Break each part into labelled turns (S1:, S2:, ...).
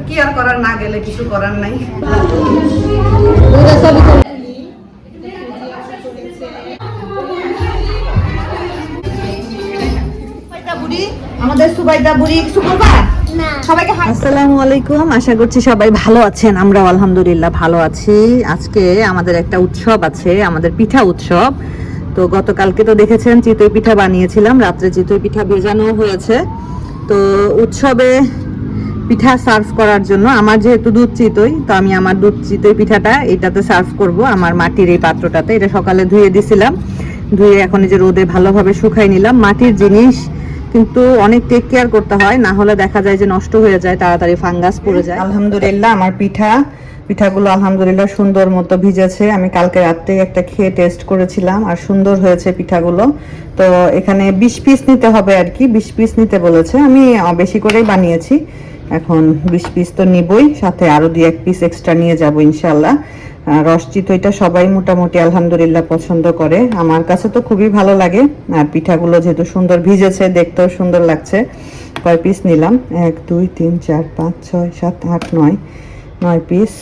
S1: আশা করছি সবাই
S2: ভালো আছেন আমরা আলহামদুলিল্লাহ ভালো আছি আজকে আমাদের একটা উৎসব আছে আমাদের পিঠা উৎসব তো গতকালকে তো দেখেছেন চিতই পিঠা বানিয়েছিলাম রাত্রে চিতই পিঠা ভেজানো হয়েছে তো উৎসবে পিঠা সার্ভ করার জন্য আমার যেহেতু দুধ চিতই তো আমি আমার দুধ চিতই পিঠাটা এটাতে সার্ভ করব আমার মাটির এই পাত্রটাতে এটা সকালে ধুয়ে দিছিলাম ধুয়ে এখন যে রোদে ভালোভাবে শুকাই নিলাম মাটির জিনিস কিন্তু অনেক টেক কেয়ার করতে হয় না হলে দেখা যায় যে নষ্ট হয়ে যায় তাড়াতাড়ি ফাঙ্গাস পড়ে যায় আলহামদুলিল্লাহ আমার পিঠা পিঠাগুলো আলহামদুলিল্লাহ সুন্দর মতো ভিজেছে আমি কালকে রাত্রে একটা খেয়ে টেস্ট করেছিলাম আর সুন্দর হয়েছে পিঠাগুলো তো এখানে বিশ পিস নিতে হবে আর কি বিশ পিস নিতে বলেছে আমি বেশি করেই বানিয়েছি এখন বিশ পিস তো নিবই সাথে আরো দুই এক পিস এক্সট্রা নিয়ে যাব ইনশাল্লাহ রসচিত এটা সবাই মোটামুটি আলহামদুলিল্লাহ পছন্দ করে আমার কাছে তো খুবই ভালো লাগে আর পিঠাগুলো যেহেতু সুন্দর ভিজেছে দেখতেও সুন্দর লাগছে কয় পিস নিলাম এক দুই তিন চার পাঁচ ছয় সাত আট নয় নয় পিস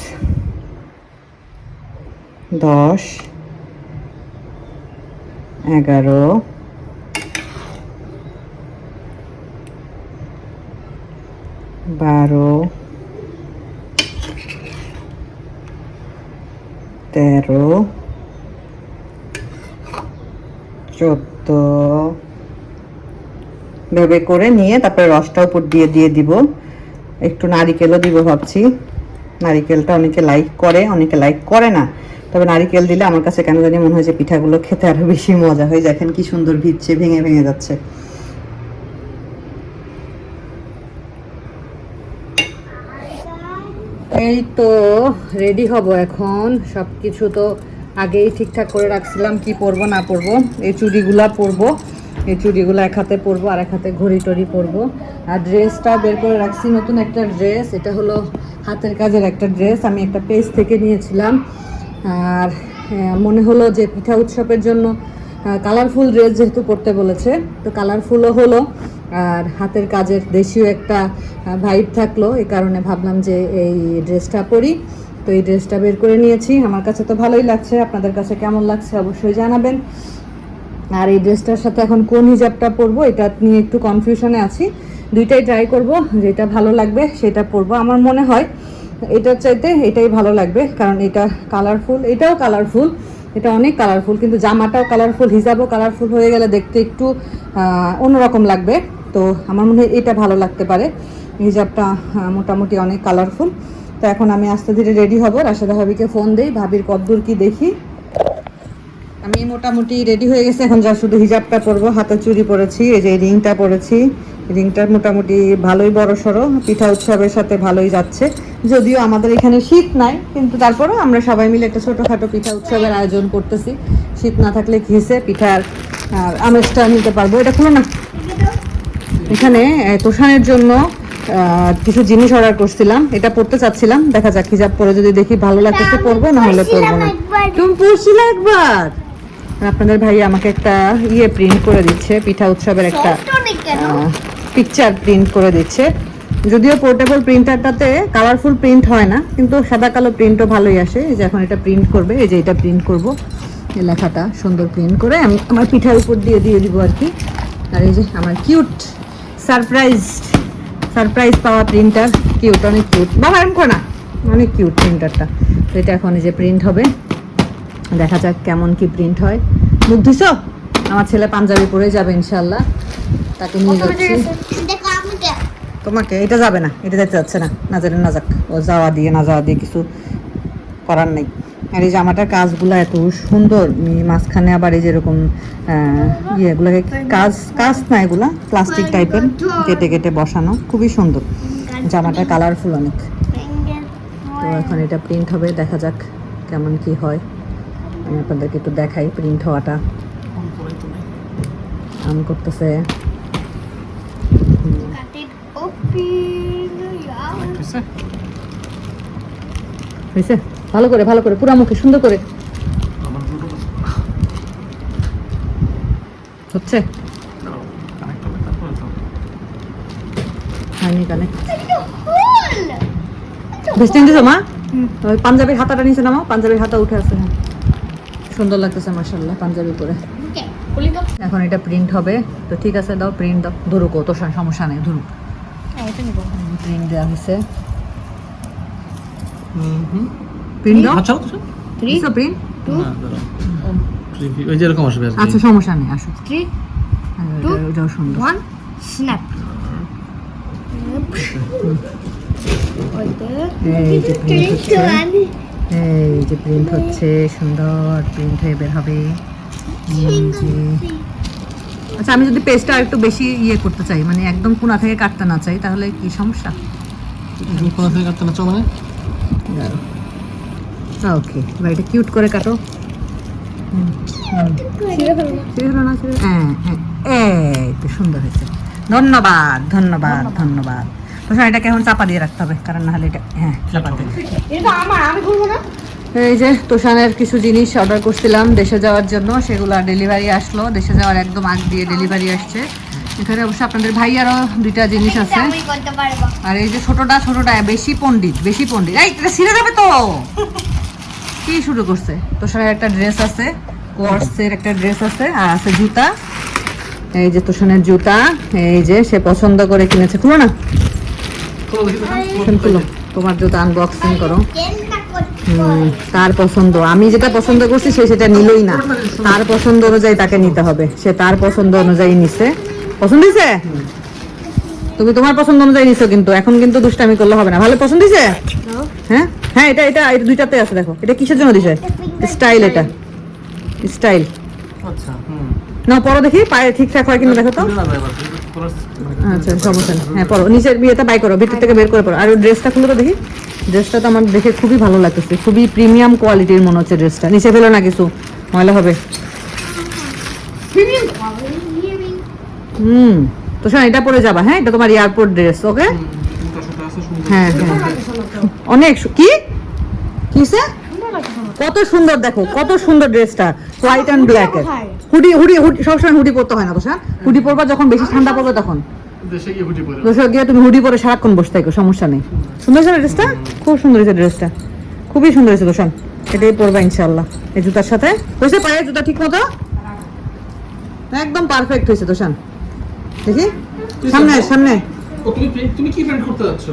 S2: দশ এগারো বারো তেরো চোদ্দ ভেবে করে নিয়ে তারপরে রসটা উপর দিয়ে দিয়ে দিব একটু নারিকেলও দিব ভাবছি নারিকেলটা অনেকে লাইক করে অনেকে লাইক করে না তবে নারিকেল দিলে আমার কাছে কেন জানি মনে হয় যে পিঠাগুলো খেতে আরও বেশি মজা হয় দেখেন কি সুন্দর ভিজছে ভেঙে ভেঙে যাচ্ছে এই তো রেডি হব এখন সব কিছু তো আগেই ঠিকঠাক করে রাখছিলাম কি পরবো না পরবো এই চুড়িগুলা পরবো এই চুড়িগুলো এক হাতে পরবো আর এক হাতে ঘড়ি টড়ি পরবো আর ড্রেসটা বের করে রাখছি নতুন একটা ড্রেস এটা হলো হাতের কাজের একটা ড্রেস আমি একটা পেজ থেকে নিয়েছিলাম আর মনে হলো যে পিঠা উৎসবের জন্য কালারফুল ড্রেস যেহেতু পরতে বলেছে তো কালারফুলও হলো আর হাতের কাজের দেশীয় একটা ভাইব থাকলো এ কারণে ভাবলাম যে এই ড্রেসটা পরি তো এই ড্রেসটা বের করে নিয়েছি আমার কাছে তো ভালোই লাগছে আপনাদের কাছে কেমন লাগছে অবশ্যই জানাবেন আর এই ড্রেসটার সাথে এখন কোন হিজাবটা পরবো এটা নিয়ে একটু কনফিউশনে আছি দুইটাই ট্রাই করব যেটা ভালো লাগবে সেটা পরবো আমার মনে হয় এটার চাইতে এটাই ভালো লাগবে কারণ এটা কালারফুল এটাও কালারফুল এটা অনেক কালারফুল কিন্তু জামাটাও কালারফুল হিজাবও কালারফুল হয়ে গেলে দেখতে একটু অন্যরকম লাগবে তো আমার মনে হয় এটা ভালো লাগতে পারে হিজাবটা মোটামুটি অনেক কালারফুল তো এখন আমি আস্তে ধীরে রেডি হব রাশেদা ভাবিকে ফোন দেই ভাবির কদ্দুর কি দেখি আমি মোটামুটি রেডি হয়ে গেছে এখন যা শুধু হিজাবটা পরবো হাতে চুরি পরেছি এই যে রিংটা পরেছি রিংটা মোটামুটি ভালোই বড় সড়ো পিঠা উৎসবের সাথে ভালোই যাচ্ছে যদিও আমাদের এখানে শীত নাই কিন্তু তারপরেও আমরা সবাই মিলে একটা ছোটোখাটো পিঠা উৎসবের আয়োজন করতেছি শীত না থাকলে ঘিসে পিঠার আমেজটা নিতে পারবো এটা খুলো না এখানে তোষানের জন্য কিছু জিনিস অর্ডার করছিলাম এটা পড়তে চাচ্ছিলাম দেখা যাক হিজাব পরে যদি দেখি ভালো তো পরবো না হলে পরবো না তুমি পড়ছিলে একবার আপনাদের ভাই আমাকে একটা ইয়ে প্রিন্ট করে দিচ্ছে পিঠা উৎসবের একটা পিকচার প্রিন্ট করে দিচ্ছে যদিও পোর্টেবল প্রিন্টারটাতে কালারফুল প্রিন্ট হয় না কিন্তু সাদা কালো প্রিন্টও ভালোই আসে এই যে এখন এটা প্রিন্ট করবে এই যে এটা প্রিন্ট করব এই লেখাটা সুন্দর প্রিন্ট করে আমি আমার পিঠার উপর দিয়ে দিয়ে দিব আর কি আর এই যে আমার কিউট সারপ্রাইজড সারপ্রাইজ পাওয়া প্রিন্টার কিউট অনেক কিউট বাবা এরকম না অনেক কিউট প্রিন্টারটা তো এটা এখন যে প্রিন্ট হবে দেখা যাক কেমন কি প্রিন্ট হয় মুখ আমার ছেলে পাঞ্জাবি পরে যাবে ইনশাল্লাহ তাকে নিয়ে যাচ্ছি তোমাকে এটা যাবে না এটা যেতে যাচ্ছে না না নাজাক ও যাওয়া দিয়ে না যাওয়া দিয়ে কিছু করার নেই আর এই জামাটার কাজগুলো এত সুন্দর মাঝখানে আবার এই যেরকম ইয়েগুলোকে কাজ কাজ না এগুলা প্লাস্টিক টাইপের কেটে কেটে বসানো খুবই সুন্দর জামাটা কালারফুল অনেক তো এখন এটা প্রিন্ট হবে দেখা যাক কেমন কি হয় আমি আপনাদেরকে একটু দেখাই প্রিন্ট হওয়াটা আমি করতেছে হয়েছে ভালো করে ভালো করে পুরা মুখে সুন্দর করে হচ্ছে মা হ্যাঁ? ওই পাঞ্জাবির হাতাটা নিচে নামাও পাঞ্জাবির হাতা উঠে আছে হ্যাঁ সুন্দর লাগতেছে মার্শাল্লাহ পাঞ্জাবি পরে এখন এটা প্রিন্ট হবে তো ঠিক আছে দাও প্রিন্ট দাও ধরুক তো সমস্যা নেই ধরুক প্রিন্ট হ্যাঁ, দেওয়া হয়েছে হুম হুম প্রিন্ট আচ্ছা প্রিন্ট আচ্ছা। ওই যে এরকম আসবে আচ্ছা সমস্যা নেই আসো সুন্দর স্ন্যাপ এই যে প্রিন্ট হচ্ছে সুন্দর প্রিন্ট হয়ে বের হবে আচ্ছা আমি যদি পেস্টটা একটু বেশি ইয়ে করতে চাই মানে একদম কোনা থেকে কাটতে না চাই তাহলে কি সমস্যা কোনা থেকে কাটতে না মানে ওকে এবার এটা কিউট করে কাটো হ্যাঁ, হ্যাঁ। সুন্দর হয়েছে ধন্যবাদ ধন্যবাদ ধন্যবাদ প্রশ্ন এটাকে এখন চাপা দিয়ে রাখতে হবে কারণ নাহলে এটা হ্যাঁ চাপা এই যে তোষানের কিছু জিনিস অর্ডার করছিলাম দেশে যাওয়ার জন্য সেগুলো ডেলিভারি আসলো দেশে যাওয়ার একদম আগ দিয়ে ডেলিভারি আসছে এখানে অবশ্য আপনাদের ভাই আরও দুইটা জিনিস আছে আর এই যে ছোটোটা ছোটোটা বেশি পণ্ডিত বেশি পণ্ডিত এই এটা ছিঁড়ে যাবে তো কি শুরু করছে তোষণের একটা ড্রেস আছে কোয়ার্সের একটা ড্রেস আছে আর আছে জুতা এই যে তোষণের জুতা এই যে সে পছন্দ করে কিনেছে খুলো না খুলো তোমার জুতা আনবক্সিং করো তার পছন্দ আমি যেটা পছন্দ করছি সে সেটা নিলই না তার পছন্দ অনুযায়ী তাকে নিতে হবে সে তার পছন্দ অনুযায়ী নিছে পছন্দ হয়েছে তুমি তোমার পছন্দ অনুযায়ী নিছো কিন্তু এখন কিন্তু দুষ্টামি করলে হবে না ভালো পছন্দ হয়েছে হ্যাঁ হ্যাঁ এটা এটা এটা দুইটাতে আছে দেখো এটা কিসের জন্য দিছে স্টাইল এটা স্টাইল আচ্ছা না পরো দেখি পায়ে ঠিকঠাক হয় কিনা দেখো তো আচ্ছা সমস্যা হ্যাঁ পরো নিচের বিয়েটা বাই করো ভিতর থেকে বের করে পরো আর ড্রেসটা খুলে তো দেখি ড্রেসটা তো আমার দেখে খুবই ভালো লাগতেছে খুবই প্রিমিয়াম কোয়ালিটির মনে হচ্ছে ড্রেসটা নিচে ফেলো না কিছু ময়লা হবে হুম তো শোনা এটা পরে যাবা হ্যাঁ এটা তোমার এয়ারপোর্ট ড্রেস ওকে হ্যাঁ হ্যাঁ অনেক কি কত সুন্দর দেখো কত সুন্দর ড্রেসটা white and black hoodie hoodie hoodie সবসময় হুডি পরতে হয় না হ্যাঁ? হুডি পরবা যখন বেশি ঠান্ডা পড়বে তখন তুমি হুডি পরে সারাক্ষণ বসে থাকো সমস্যা নেই সুন্দর ড্রেসটা খুব সুন্দর হয়েছে ড্রেসটা খুবই সুন্দর হয়েছে এটাই পরবা ইনশাল্লাহ এই জুতার সাথে হয়েছে পায়ে জুতা ঠিক মতো একদম পারফেক্ট হয়েছে দেখি সামনে সামনে তুমি কি করতে যাচ্ছ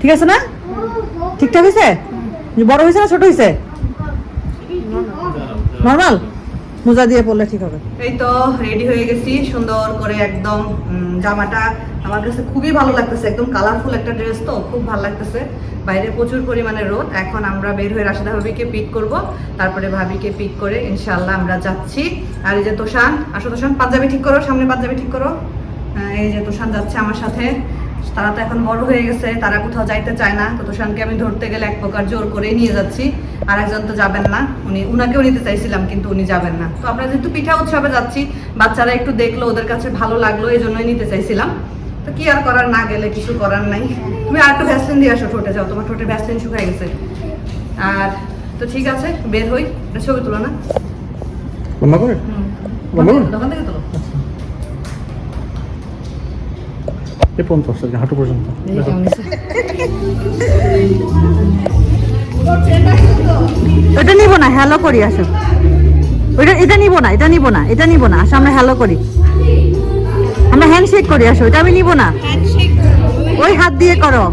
S2: ঠিক আছে না ঠিকঠাক হয়েছে বড় হয়েছে না ছোট হয়েছে নর্মাল মোজা দিয়ে পড়লে ঠিক হবে এই তো রেডি হয়ে গেছি সুন্দর করে একদম জামাটা আমার কাছে খুবই ভালো লাগতেছে একদম কালারফুল একটা ড্রেস তো খুব ভালো লাগতেছে বাইরে প্রচুর পরিমাণে রোদ এখন আমরা বের হয়ে রাশেদা ভাবিকে পিক করব তারপরে ভাবিকে পিক করে ইনশাল্লাহ আমরা যাচ্ছি আর এই যে তোষান আসো তোষান পাঞ্জাবি ঠিক করো সামনে পাঞ্জাবি ঠিক করো এই যে তোষান যাচ্ছে আমার সাথে তারা তো এখন বড় হয়ে গেছে তারা কোথাও যাইতে চায় না তো তুষানকে আমি ধরতে গেলে এক প্রকার জোর করে নিয়ে যাচ্ছি আর একজন তো যাবেন না উনি উনাকেও নিতে চাইছিলাম কিন্তু উনি যাবেন না তো আমরা যেহেতু পিঠা উৎসবে যাচ্ছি বাচ্চারা একটু দেখলো ওদের কাছে ভালো লাগলো এই জন্যই নিতে চাইছিলাম তো কি আর করার না গেলে কিছু করার নাই তুমি আর একটু ভ্যাসলিন দিয়ে আসো ঠোঁটে যাও তোমার ঠোঁটে ভ্যাসলিন শুকাই গেছে আর তো ঠিক আছে বের হই ছবি তুলো না দোকান থেকে তোলো আচ্ছা। এ পর্যন্ত আসছে হাঁটু পর্যন্ত এটা নিব না হ্যালো করি আসো ওইটা এটা নিব না এটা নিব না এটা নিব না আসো আমরা হ্যালো করি আমরা হ্যান্ডশেক করি আসো এটা আমি নিব না ওই হাত দিয়ে করো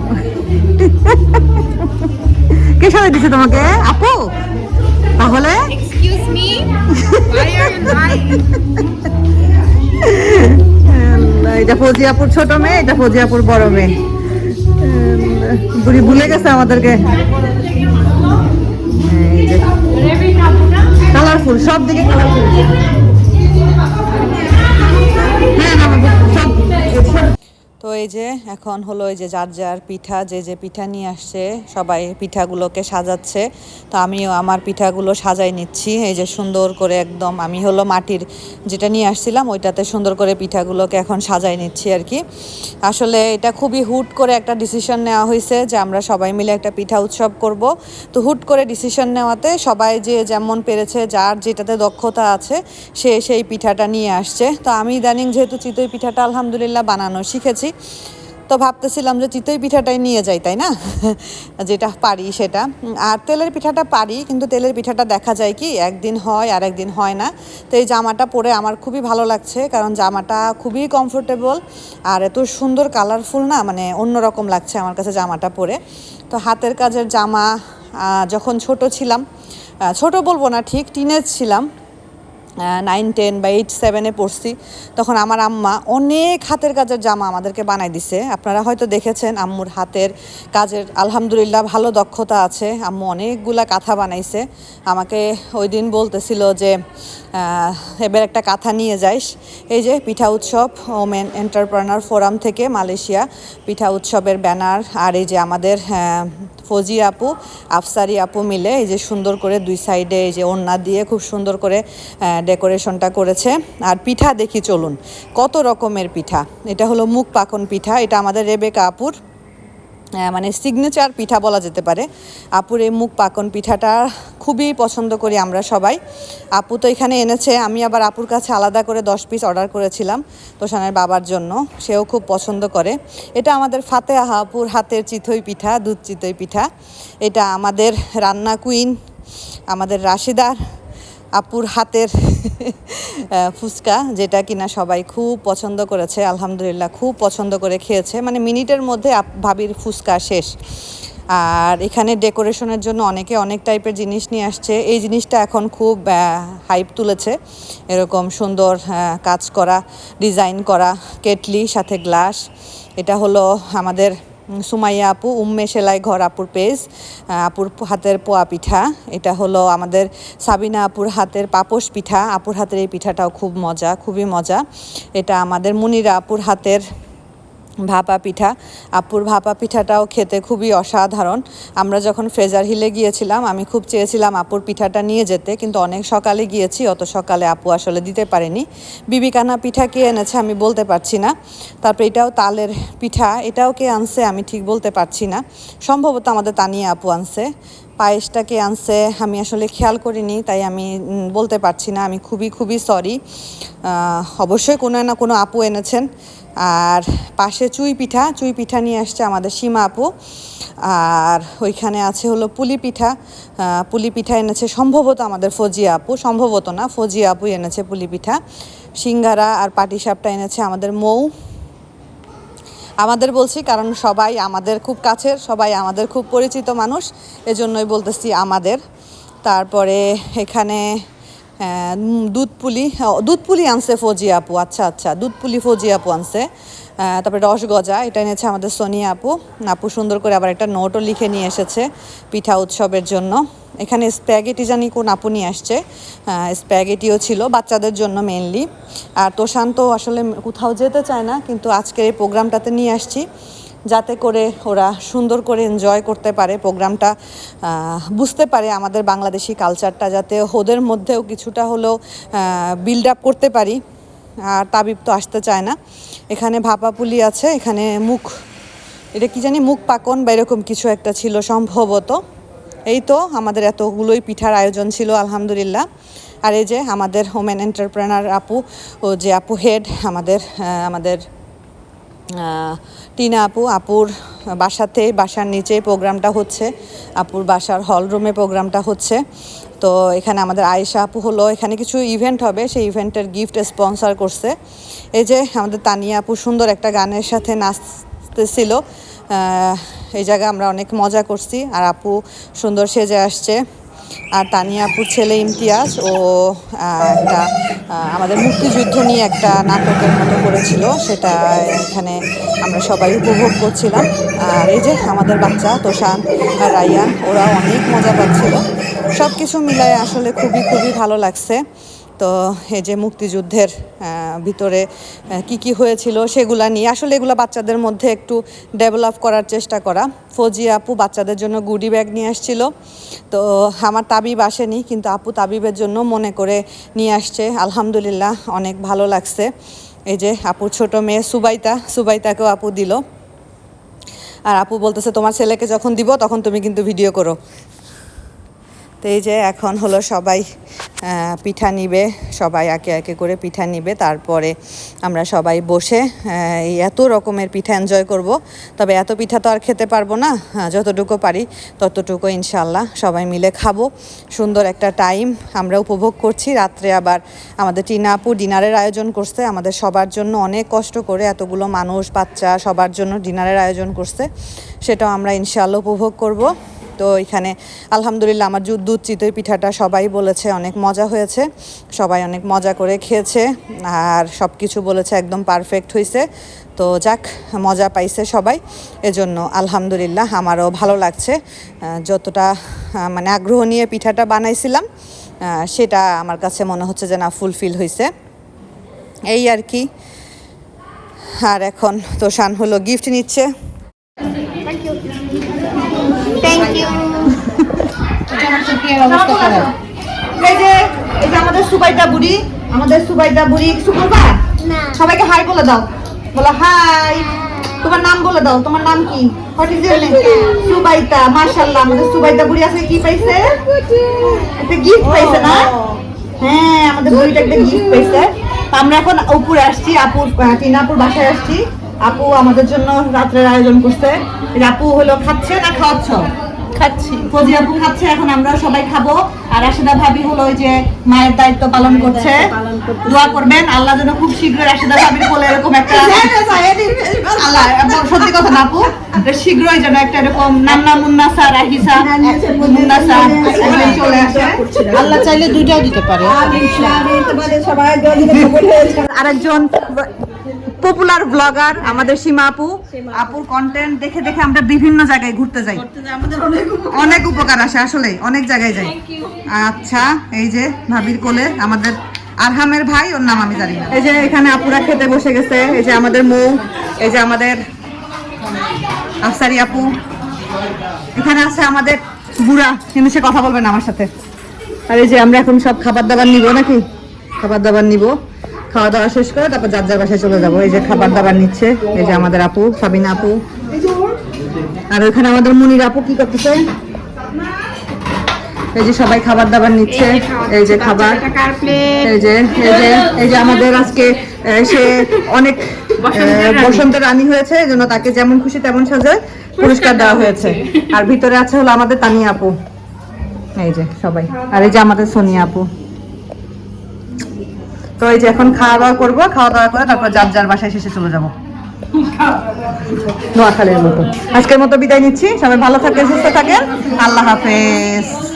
S2: কে সাথে দিছে তোমাকে আপু তাহলে এক্সকিউজ মি এটা ফজিয়াপুর ছোট মেয়ে এটা ফজিয়াপুর বড় মেয়ে বুড়ি ভুলে গেছে আমাদেরকে কালারফুল সব দিকে কালারফুল হ্যাঁ এই যে এখন হলো এই যে যার যার পিঠা যে যে পিঠা নিয়ে আসছে সবাই পিঠাগুলোকে সাজাচ্ছে তো আমিও আমার পিঠাগুলো সাজাই নিচ্ছি এই যে সুন্দর করে একদম আমি হলো মাটির যেটা নিয়ে আসছিলাম ওইটাতে সুন্দর করে পিঠাগুলোকে এখন সাজাই নিচ্ছি আর কি আসলে এটা খুবই হুট করে একটা ডিসিশন নেওয়া হয়েছে যে আমরা সবাই মিলে একটা পিঠা উৎসব করব তো হুট করে ডিসিশন নেওয়াতে সবাই যে যেমন পেরেছে যার যেটাতে দক্ষতা আছে সে সেই পিঠাটা নিয়ে আসছে তো আমি ইদানিং যেহেতু চিতই পিঠাটা আলহামদুলিল্লাহ বানানো শিখেছি তো ভাবতেছিলাম যে চিতই পিঠাটাই নিয়ে যাই তাই না যেটা পারি সেটা আর তেলের পিঠাটা পারি কিন্তু তেলের পিঠাটা দেখা যায় কি একদিন হয় আর একদিন হয় না তো এই জামাটা পরে আমার খুবই ভালো লাগছে কারণ জামাটা খুবই কমফোর্টেবল আর এত সুন্দর কালারফুল না মানে অন্যরকম লাগছে আমার কাছে জামাটা পরে তো হাতের কাজের জামা যখন ছোট ছিলাম ছোট বলবো না ঠিক টিনেজ ছিলাম নাইন টেন বা এইট সেভেনে পড়ছি তখন আমার আম্মা অনেক হাতের কাজের জামা আমাদেরকে বানাই দিছে আপনারা হয়তো দেখেছেন আম্মুর হাতের কাজের আলহামদুলিল্লাহ ভালো দক্ষতা আছে আম্মু অনেকগুলা কাঁথা বানাইছে আমাকে ওই দিন বলতেছিল যে এবার একটা কাঁথা নিয়ে যাইস এই যে পিঠা উৎসব ওমেন এন্টারপ্রেনার ফোরাম থেকে মালয়েশিয়া পিঠা উৎসবের ব্যানার আর এই যে আমাদের ফজি আপু আফসারি আপু মিলে এই যে সুন্দর করে দুই সাইডে এই যে ওন্না দিয়ে খুব সুন্দর করে ডেকোরেশনটা করেছে আর পিঠা দেখি চলুন কত রকমের পিঠা এটা হলো মুখ পাকন পিঠা এটা আমাদের রেবেকা আপুর হ্যাঁ, মানে সিগনেচার পিঠা বলা যেতে পারে আপুর এই মুখ পাকন পিঠাটা খুবই পছন্দ করি আমরা সবাই আপু তো এখানে এনেছে আমি আবার আপুর কাছে আলাদা করে দশ পিস অর্ডার করেছিলাম তোষানের বাবার জন্য সেও খুব পছন্দ করে এটা আমাদের ফাতে আপুর হাতের চিতই পিঠা দুধ চিতই পিঠা এটা আমাদের রান্না কুইন আমাদের রাশিদার আপুর হাতের ফুচকা যেটা কিনা সবাই খুব পছন্দ করেছে আলহামদুলিল্লাহ খুব পছন্দ করে খেয়েছে মানে মিনিটের মধ্যে ভাবির ফুচকা শেষ আর এখানে ডেকোরেশনের জন্য অনেকে অনেক টাইপের জিনিস নিয়ে আসছে এই জিনিসটা এখন খুব হাইপ তুলেছে এরকম সুন্দর কাজ করা ডিজাইন করা কেটলি সাথে গ্লাস এটা হলো আমাদের সুমাইয়া আপু উম্মে সেলাই ঘর আপুর পেজ আপুর হাতের পোয়া পিঠা এটা হলো আমাদের সাবিনা আপুর হাতের পাপোশ পিঠা আপুর হাতের এই পিঠাটাও খুব মজা খুবই মজা এটা আমাদের মুনিরা আপুর হাতের ভাপা পিঠা আপুর ভাপা পিঠাটাও খেতে খুবই অসাধারণ আমরা যখন ফ্রেজার হিলে গিয়েছিলাম আমি খুব চেয়েছিলাম আপুর পিঠাটা নিয়ে যেতে কিন্তু অনেক সকালে গিয়েছি অত সকালে আপু আসলে দিতে পারেনি বিবিকানা পিঠা কে এনেছে আমি বলতে পারছি না তারপরে এটাও তালের পিঠা এটাও কে আনছে আমি ঠিক বলতে পারছি না সম্ভবত আমাদের তানিয়ে আপু আনছে পায়েসটাকে আনছে আমি আসলে খেয়াল করিনি তাই আমি বলতে পারছি না আমি খুবই খুবই সরি অবশ্যই কোনো না কোনো আপু এনেছেন আর পাশে চুই পিঠা চুই পিঠা নিয়ে আসছে আমাদের সীমা আপু আর ওইখানে আছে হলো পুলি পিঠা পুলি পিঠা এনেছে সম্ভবত আমাদের ফজিয়া আপু সম্ভবত না ফজিয়া আপু এনেছে পুলি পিঠা সিঙ্গারা আর পাটিসাপটা এনেছে আমাদের মৌ আমাদের বলছি কারণ সবাই আমাদের খুব কাছের সবাই আমাদের খুব পরিচিত মানুষ এজন্যই বলতেছি আমাদের তারপরে এখানে দুধপুলি হ্যাঁ, দুধপুলি আনছে ফজি আপু আচ্ছা আচ্ছা দুধপুলি ফজি আপু আনছে তারপরে রসগজা এটা এনেছে আমাদের সোনিয়া আপু আপু সুন্দর করে আবার একটা নোটও লিখে নিয়ে এসেছে পিঠা উৎসবের জন্য এখানে স্প্যাগেটি জানি কোন আপু নিয়ে আসছে স্প্যাগেটিও ছিল বাচ্চাদের জন্য মেনলি আর তোষান্ত আসলে কোথাও যেতে চায় না কিন্তু আজকের এই প্রোগ্রামটাতে নিয়ে আসছি যাতে করে ওরা সুন্দর করে এনজয় করতে পারে প্রোগ্রামটা বুঝতে পারে আমাদের বাংলাদেশি কালচারটা যাতে ওদের মধ্যেও কিছুটা হলেও বিল্ড আপ করতে পারি আর তাবিব তো আসতে চায় না এখানে ভাপা পুলি আছে এখানে মুখ এটা কি জানি মুখ পাকন বা এরকম কিছু একটা ছিল সম্ভবত এই তো আমাদের এতগুলোই পিঠার আয়োজন ছিল আলহামদুলিল্লাহ আর এই যে আমাদের হোমেন এন্টারপ্রেনার আপু ও যে আপু হেড আমাদের আমাদের টিনা আপু আপুর বাসাতে বাসার নিচে প্রোগ্রামটা হচ্ছে আপুর বাসার হল রুমে প্রোগ্রামটা হচ্ছে তো এখানে আমাদের আয়েশা আপু হলো এখানে কিছু ইভেন্ট হবে সেই ইভেন্টের গিফট স্পন্সর করছে এই যে আমাদের তানিয়া আপু সুন্দর একটা গানের সাথে নাচতেছিল এই জায়গায় আমরা অনেক মজা করছি আর আপু সুন্দর সেজে আসছে আর তানিয়াপুর ছেলে ইমতিয়াজ ও একটা আমাদের মুক্তিযুদ্ধ নিয়ে একটা নাটকের মতো করেছিল সেটা এখানে আমরা সবাই উপভোগ করছিলাম আর এই যে আমাদের বাচ্চা তোষান রায়ান ওরা অনেক মজা পাচ্ছিল সব কিছু মিলায় আসলে খুবই খুবই ভালো লাগছে তো এই যে মুক্তিযুদ্ধের ভিতরে কি কি হয়েছিল সেগুলা নিয়ে আসলে এগুলো বাচ্চাদের মধ্যে একটু ডেভেলপ করার চেষ্টা করা ফজি আপু বাচ্চাদের জন্য গুডি ব্যাগ নিয়ে আসছিল তো আমার তাবিব আসেনি কিন্তু আপু তাবিবের জন্য মনে করে নিয়ে আসছে আলহামদুলিল্লাহ অনেক ভালো লাগছে এই যে আপুর ছোট মেয়ে সুবাইতা সুবাইতাকেও আপু দিল আর আপু বলতেছে তোমার ছেলেকে যখন দিব তখন তুমি কিন্তু ভিডিও করো তো এই যে এখন হলো সবাই পিঠা নিবে সবাই একে একে করে পিঠা নিবে তারপরে আমরা সবাই বসে এই এত রকমের পিঠা এনজয় করব তবে এত পিঠা তো আর খেতে পারবো না হ্যাঁ, যতটুকু পারি ততটুকু ইনশাল্লাহ সবাই মিলে খাবো সুন্দর একটা টাইম আমরা উপভোগ করছি রাত্রে আবার আমাদের টিনাপু ডিনারের আয়োজন করছে আমাদের সবার জন্য অনেক কষ্ট করে এতগুলো মানুষ বাচ্চা সবার জন্য ডিনারের আয়োজন করছে সেটাও আমরা ইনশাল্লাহ উপভোগ করবো তো এখানে আলহামদুলিল্লাহ আমার দুধ চিতই পিঠাটা সবাই বলেছে অনেক মজা হয়েছে সবাই অনেক মজা করে খেয়েছে আর সব কিছু বলেছে একদম পারফেক্ট হয়েছে তো যাক মজা পাইছে সবাই এজন্য আলহামদুলিল্লাহ আমারও ভালো লাগছে যতটা মানে আগ্রহ নিয়ে পিঠাটা বানাইছিলাম সেটা আমার কাছে মনে হচ্ছে যে না ফুলফিল হয়েছে এই আর কি আর এখন তো শান হলো গিফট নিচ্ছে থ্যাংক আমাদের সুবাইদা বুড়ি আমাদের সুবাইদা বুড়ি কিছু সবাইকে হাই বলে দাও বলো হাই হ্যাঁ। তোমার নাম বলে দাও তোমার নাম কি হোয়াট ইজ সুবাইতা মার্শাল্লাহ আমাদের সুবাইতা বুড়ি আছে কি পাইছে একটা গিফট পাইছে না হ্যাঁ আমাদের বুড়িটা একটা গিফট পাইছে আমরা এখন উপরে আসছি আপুর টিনাপুর বাসায় আসছি আপু আমাদের জন্য রাত্রের আয়োজন করছে আপু হলো খাচ্ছে না খাওয়াচ্ছ খাচ্ছি ফজি আপু খাচ্ছে এখন আমরা সবাই খাবো আর রাশেদা ভাবি হলো যে মায়ের দায়িত্ব পালন করছে দোয়া করবেন আল্লাহ যেন খুব শীঘ্র রাশেদা এরকম একটা সত্যি কথা না আপু শীঘ্রই যেন একটা এরকম নান্না মুন্নাসা রাহিসা চলে আসে আল্লাহ চাইলে দুইটাও দিতে পারে আরেকজন পপুলার ব্লগার আমাদের সীমা আপু আপুর কন্টেন্ট দেখে দেখে আমরা বিভিন্ন জায়গায় ঘুরতে যাই অনেক উপকার আসে আসলে অনেক জায়গায় যাই আচ্ছা এই যে ভাবির কোলে আমাদের আরহামের ভাই ওর নাম আমি জানি না এই যে এখানে আপুরা খেতে বসে গেছে এই যে আমাদের মৌ এই যে আমাদের আফসারি আপু এখানে আছে আমাদের বুড়া কিন্তু সে কথা বলবে না আমার সাথে আর এই যে আমরা এখন সব খাবার দাবার নিব নাকি খাবার দাবার নিব খাওয়া দাওয়া শেষ করে তারপর যার যার বাসায় চলে যাবো এই যে খাবার দাবার নিচ্ছে এই যে আমাদের আপু সাবিনা আপু আর ওইখানে আমাদের মুনির আপু কি করতেছে এই যে সবাই খাবার দাবার নিচ্ছে এই যে খাবার এই যে এই যে এই যে আমাদের আজকে সে অনেক বসন্ত রানী হয়েছে এই জন্য তাকে যেমন খুশি তেমন সাজে পুরস্কার দেওয়া হয়েছে আর ভিতরে আছে হলো আমাদের তানি আপু এই যে সবাই আর এই যে আমাদের সোনিয়া আপু তো এই যে এখন খাওয়া দাওয়া করবো খাওয়া দাওয়া করে তারপর যার যার বাসায় শেষে চলে যাবো নোয়াখালীর মতো আজকের মতো বিদায় নিচ্ছি সবাই ভালো থাকেন সুস্থ থাকেন আল্লাহ হাফেজ